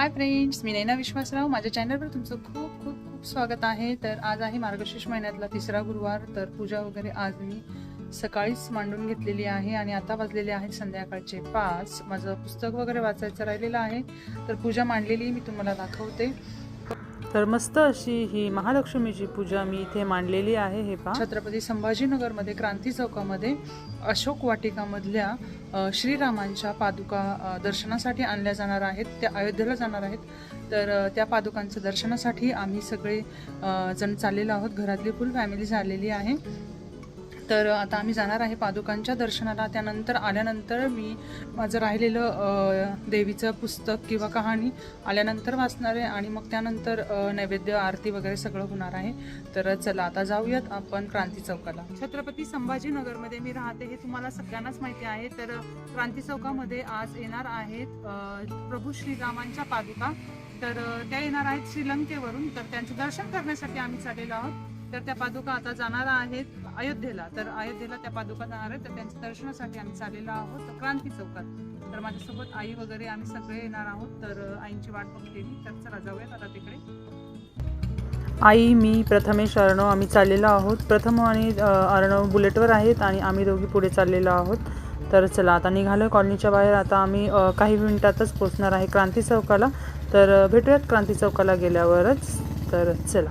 Hi friends मी नैना विश्वासराव. माझ्या चॅनलवर तुमचं खूप खूप खूप स्वागत आहे. तर आज आहे मार्गशीर्ष महिन्यातला तिसरा गुरुवार. तर पूजा वगैरे आज मी सकाळीच मांडून घेतलेली आहे आणि आता वाजलेले आहे संध्याकाळचे पाच. माझं पुस्तक वगैरे वाचायचं राहिलेलं आहे. तर पूजा मांडलेली मी तुम्हाला दाखवते. तर मस्त अशी ही महालक्ष्मीची पूजा मी इथे मांडलेली आहे हे पहा. छत्रपती संभाजीनगरमध्ये क्रांती चौकामध्ये अशोक वाटिकामधल्या श्रीरामांच्या पादुका दर्शनासाठी आणल्या जाणार आहेत त्या अयोध्येला जाणार आहेत. तर त्या पादुकांचं दर्शनासाठी आम्ही सगळे जण चाललेलो आहोत. घरातली फुल फॅमिली झालेली आहे. तर आता आम्ही जाणार आहे पादुकांच्या दर्शनाला. त्यानंतर आल्यानंतर मी माझं राहिलेलं देवीचं पुस्तक किंवा कहाणी आल्यानंतर वाचणार आहे आणि मग त्यानंतर नैवेद्य आरती वगैरे सगळं होणार आहे. तर चला आता जाऊयात आपण क्रांती चौकाला. छत्रपती संभाजीनगरमध्ये मी राहते हे तुम्हाला सगळ्यांनाच माहिती आहे. तर क्रांती चौकामध्ये आज येणार आहेत प्रभू श्रीरामांच्या पादुका. तर त्या येणार आहेत श्रीलंकेवरून. तर त्यांचं दर्शन करण्यासाठी आम्ही चाललेलो आहोत. तर त्या पादुका आता जाणार आहेत. अयोध्येला. तर अयोध्येला त्या पादुका जाणार आहेत. तर त्यांच्या दर्शनासाठी आम्ही चाललेलो आहोत. क्रांती चौकात. तर माझ्यासोबत आई वगैरे आम्ही सगळे येणार आहोत. तर आईंची वाट बघलेली तर चला जाऊयात आता तिकडे. आई मी प्रथमेश अर्णव आम्ही चाललेलो आहोत. प्रथम आणि अर्णव बुलेटवर आहेत आणि आम्ही दोघी पुढे चाललेलो आहोत. तर चला आता निघालो कॉलनीच्या बाहेर. आता आम्ही काही मिनिटातच पोचणार आहे क्रांती चौकाला. तर भेटूयात क्रांती चौकाला गेल्यावरच. तर चला.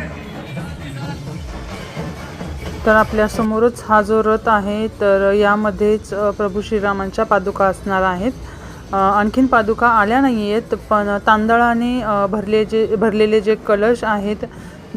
तर आपल्यासमोरच हा जो रथ आहे तर यामध्येच प्रभू श्रीरामांच्या पादुका असणार आहेत. आणखीन पादुका आल्या नाही आहेत पण तांदळाने भरले जे भरलेले जे कलश आहेत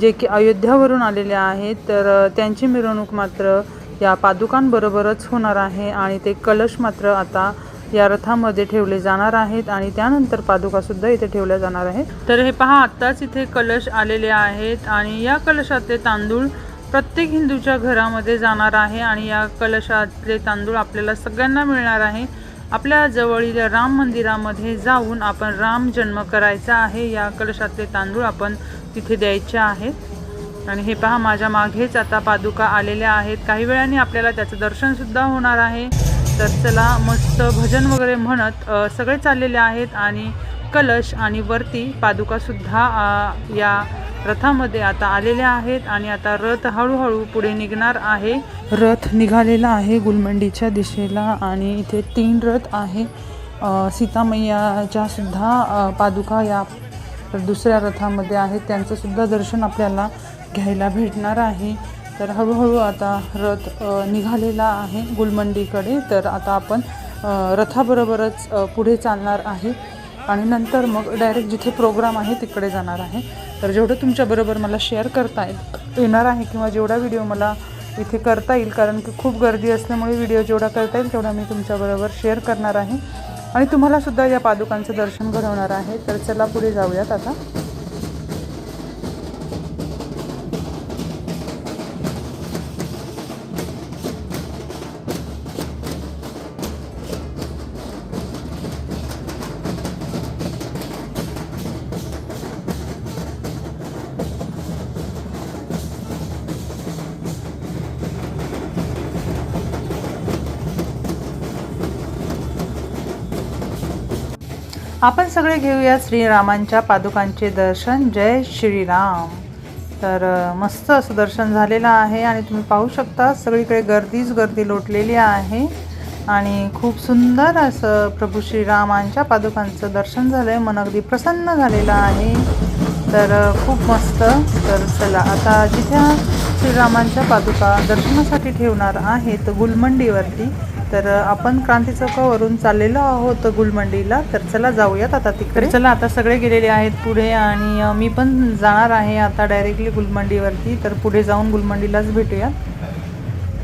जे की अयोध्यावरून आलेले आहेत तर त्यांची मिरवणूक मात्र या पादुकांबरोबरच होणार आहे आणि ते कलश मात्र आता या रथामध्ये ठेवले जाणार आहेत आणि त्यानंतर पादुकासुद्धा इथे ठेवल्या जाणार आहेत. तर हे पहा आत्ताच इथे कलश आलेले आहेत आणि या कलशातले तांदूळ प्रत्येक हिंदूच्या घरामध्ये जाणार आहे आणि या कलशातले तांदूळ आपल्याला सगळ्यांना मिळणार आहे. आपल्या जवळील राम मंदिरामध्ये जाऊन आपण राम जन्म करायचा आहे. या कलशातले तांदूळ आपण तिथे द्यायचे आहेत. आणि हे पहा माझ्या मागेच आता पादुका आलेल्या आहेत. काही वेळाने आपल्याला त्याचं दर्शनसुद्धा होणार आहे. तर चला मस्त भजन वगैरे म्हणत सगळे चाललेले आहेत आणि कलश आणि वरती पादुकासुद्धा या रथामध्ये आता आलेल्या आहेत आणि आता रथ हळूहळू पुढे निघणार आहे. रथ निघालेला आहे गुलमंडीच्या दिशेला आणि इथे तीन रथ आहे. अ, सीतामय्याच्या सुद्धा पादुका या दुसऱ्या रथामध्ये आहेत. त्यांचं सुद्धा दर्शन आपल्याला घ्यायला भेटणार आहे. तर हळूहळू आता रथ निघालेला आहे गुलमंडीकडे. तर आता आपण रथाबरोबरच पुढे चालणार आहे. आणि नंतर मग डायरेक्ट जिथे प्रोग्राम आहे तिकडे जाणार आहे. तर जेवढं तुमच्याबरोबर मला शेअर करता येईल येणार आहे किंवा जेवढा व्हिडिओ मला इथे करता येईल कारण की खूप गर्दी असल्यामुळे व्हिडिओ जेवढा करता येईल तेवढा मी तुमच्याबरोबर शेअर करणार आहे. आणि तुम्हालासुद्धा या पादुकांचं दर्शन घडवणार आहे. तर चला पुढे जाऊयात आता. आपण सगळे घेऊया श्रीरामांच्या पादुकांचे दर्शन. जय श्रीराम. तर मस्त असं दर्शन झालेलं आहे आणि तुम्ही पाहू शकता सगळीकडे गर्दीच गर्दी लोटलेली आहे आणि खूप सुंदर असं प्रभू श्रीरामांच्या पादुकांचं दर्शन झालं आहे मन अगदी प्रसन्न झालेलं आहे. तर खूप मस्त. तर चला आता जिथे श्रीरामांच्या पादुका दर्शनासाठी ठेवणार आहेत गुलमंडीवरती. तर आपण क्रांती चौकावरून चाललेलो आहोत गुलमंडीला. तर चला जाऊयात आता तिकडे. चला आता सगळे गेलेले आहेत पुढे आणि मी पण जाणार आहे आता डायरेक्टली गुलमंडीवरती. तर पुढे जाऊन गुलमंडीलाच भेटूया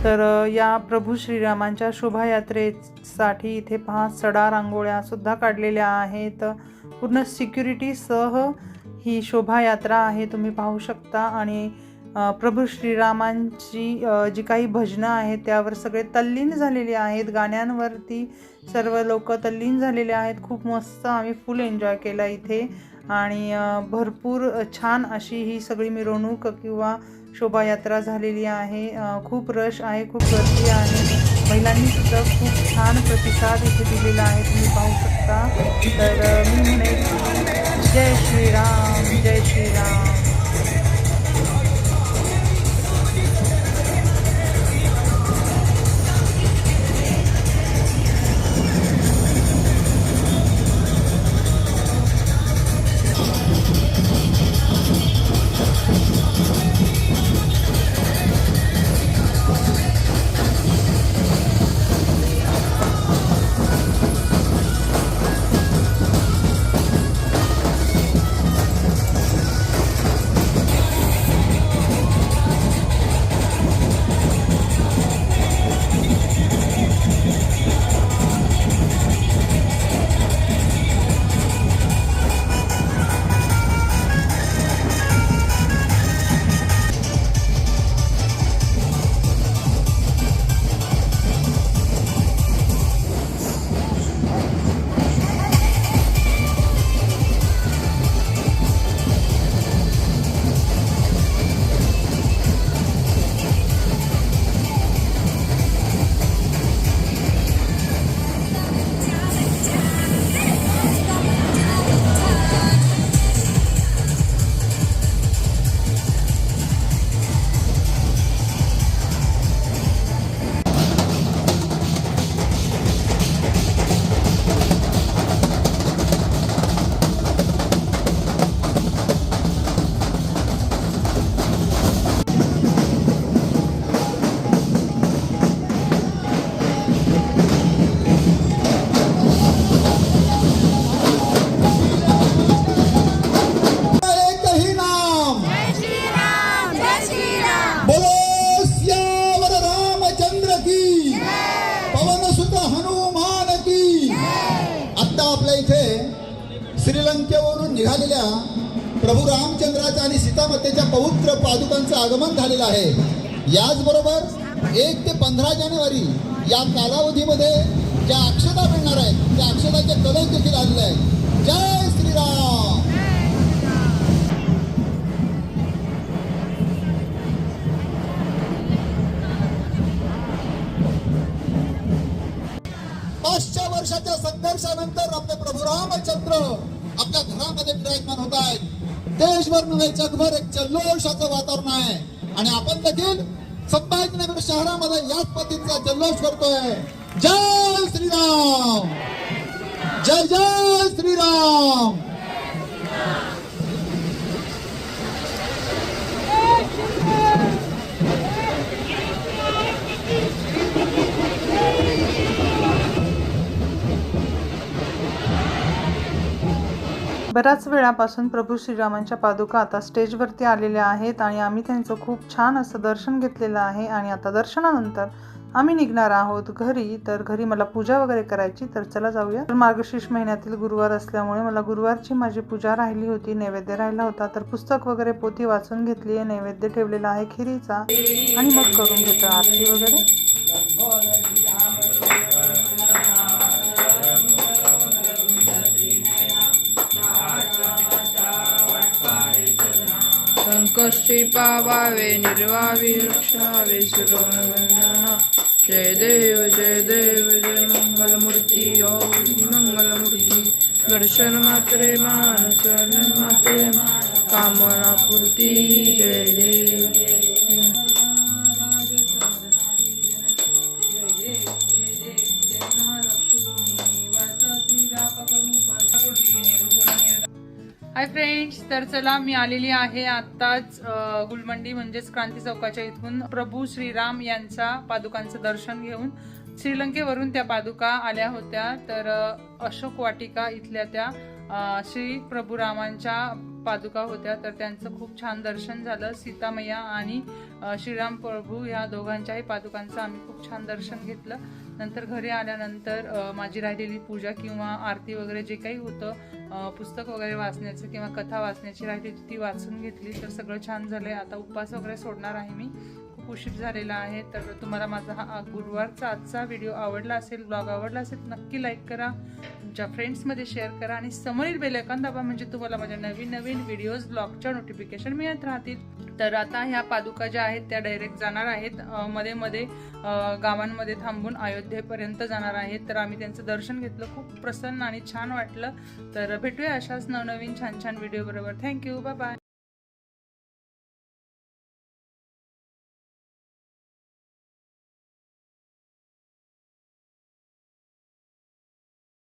तर या प्रभू श्रीरामांच्या शोभायात्रेसाठी इथे पहा सडा रांगोळ्या सुद्धा काढलेल्या आहेत. पूर्ण सिक्युरिटीसह ही शोभायात्रा आहे तुम्ही पाहू शकता. आणि प्रभू श्रीरामांची जी काही भजनं आहेत त्यावर सगळे तल्लीन झालेले आहेत. गाण्यांवरती सर्व लोक तल्लीन झालेले आहेत. खूप मस्त आम्ही फुल एन्जॉय केला इथे. आणि भरपूर छान अशी ही सगळी मिरवणूक किंवा शोभायात्रा झालेली आहे. खूप रश आहे खूप गर्दी आहे. महिलांनी सुद्धा खूप छान प्रतिसाद इथे दिलेला आहे. तुम्ही पाहू शकता. तर मी म्हणेन जय श्रीराम जय श्रीराम. श्रीलंकेवरून निघालेल्या प्रभू रामचंद्राच्या आणि सीतामातेच्या पवित्र पादुकांचं आगमन झालेलं आहे. याचबरोबर एक ते पंधरा जानेवारी या कालावधीमध्ये ज्या अक्षता मिळणार आहेत त्या अक्षताचे कलश देखील आलेले आहेत. जय श्रीराम! पाचशे वर्षाच्या संघर्षानंतर आपले प्रभू रामचंद्र आपल्या घरामध्ये विराजमान होत आहेत. देशभर नव्हे जगभर एक जल्लोषाचं वातावरण आहे. आणि आपण देखील संभाजीनगर शहरामध्ये याच पद्धतीचा जल्लोष करतोय. जय श्रीराम! जय जय श्रीराम! बऱ्याच वेळापासून प्रभू श्रीरामांच्या पादुका आता स्टेजवरती आलेल्या आहेत आणि आम्ही त्यांचं खूप छान असं दर्शन घेतलेलं आहे आणि आता दर्शनानंतर आम्ही निघणार आहोत घरी. तर घरी मला पूजा वगैरे करायची तर चला जाऊया. तर मार्गशीर्ष महिन्यातील गुरुवार असल्यामुळे मला गुरुवारची माझी पूजा राहिली होती नैवेद्य राहिला होता. तर पुस्तक वगैरे पोथी वाचून घेतली आहे नैवेद्य ठेवलेला आहे खिरीचा. आणि मग करून घेतो आरती वगैरे. कशी पावावे निर्वावी रक्षावे सुरवंदना जय देव जय देव जय मंगलमूर्ती ओम मंगलमूर्ती. दर्शन मात्रे मानस मात्रे कामना पूर्ती जय देव. तर चला मी आलेली आहे आत्ताच गुलमंडी म्हणजेच क्रांती चौकाच्या इथून. प्रभू श्रीराम यांचा पादुकांचं दर्शन घेऊन श्रीलंकेवरून त्या पादुका आल्या होत्या. तर अशोक वाटिका इथल्या त्या श्री प्रभू रामांच्या पादुका होत्या. तर त्यांचं खूप छान दर्शन झालं. सीतामय्या आणि श्रीराम प्रभू या दोघांच्याही पादुकांचं आम्ही खूप छान दर्शन घेतलं. नंतर घरी आल्यानंतर माझी राहिलेली पूजा किंवा आरती वगैरे जे काही होतं पुस्तक वगैरे वाचण्याचं किंवा कथा वाचण्याची राहिली ती वाचून घेतली तर सगळं छान झालंय. आता उपवास वगैरे सोडणार आहे मी. उशीर झालेला आहे तर तुम्हाला माझा हा गुरुवारचा आजचा व्हिडिओ आवडला असेल ब्लॉग आवडला असेल नक्की लाईक करा. तुमच्या फ्रेंड्समध्ये शेअर करा आणि समोरील बेलकन दाबा म्हणजे तुम्हाला माझ्या नवीन नवीन व्हिडिओज ब्लॉगच्या नोटिफिकेशन मिळत राहतील. तर आता ह्या पादुका ज्या आहेत त्या डायरेक्ट जाणार आहेत. मध्ये मध्ये गावांमध्ये थांबून अयोध्येपर्यंत जाणार आहेत. तर आम्ही त्यांचं दर्शन घेतलं खूप प्रसन्न आणि छान वाटलं. तर भेटूया अशाच नवनवीन छान छान व्हिडिओ बरोबर. Thank you bye bye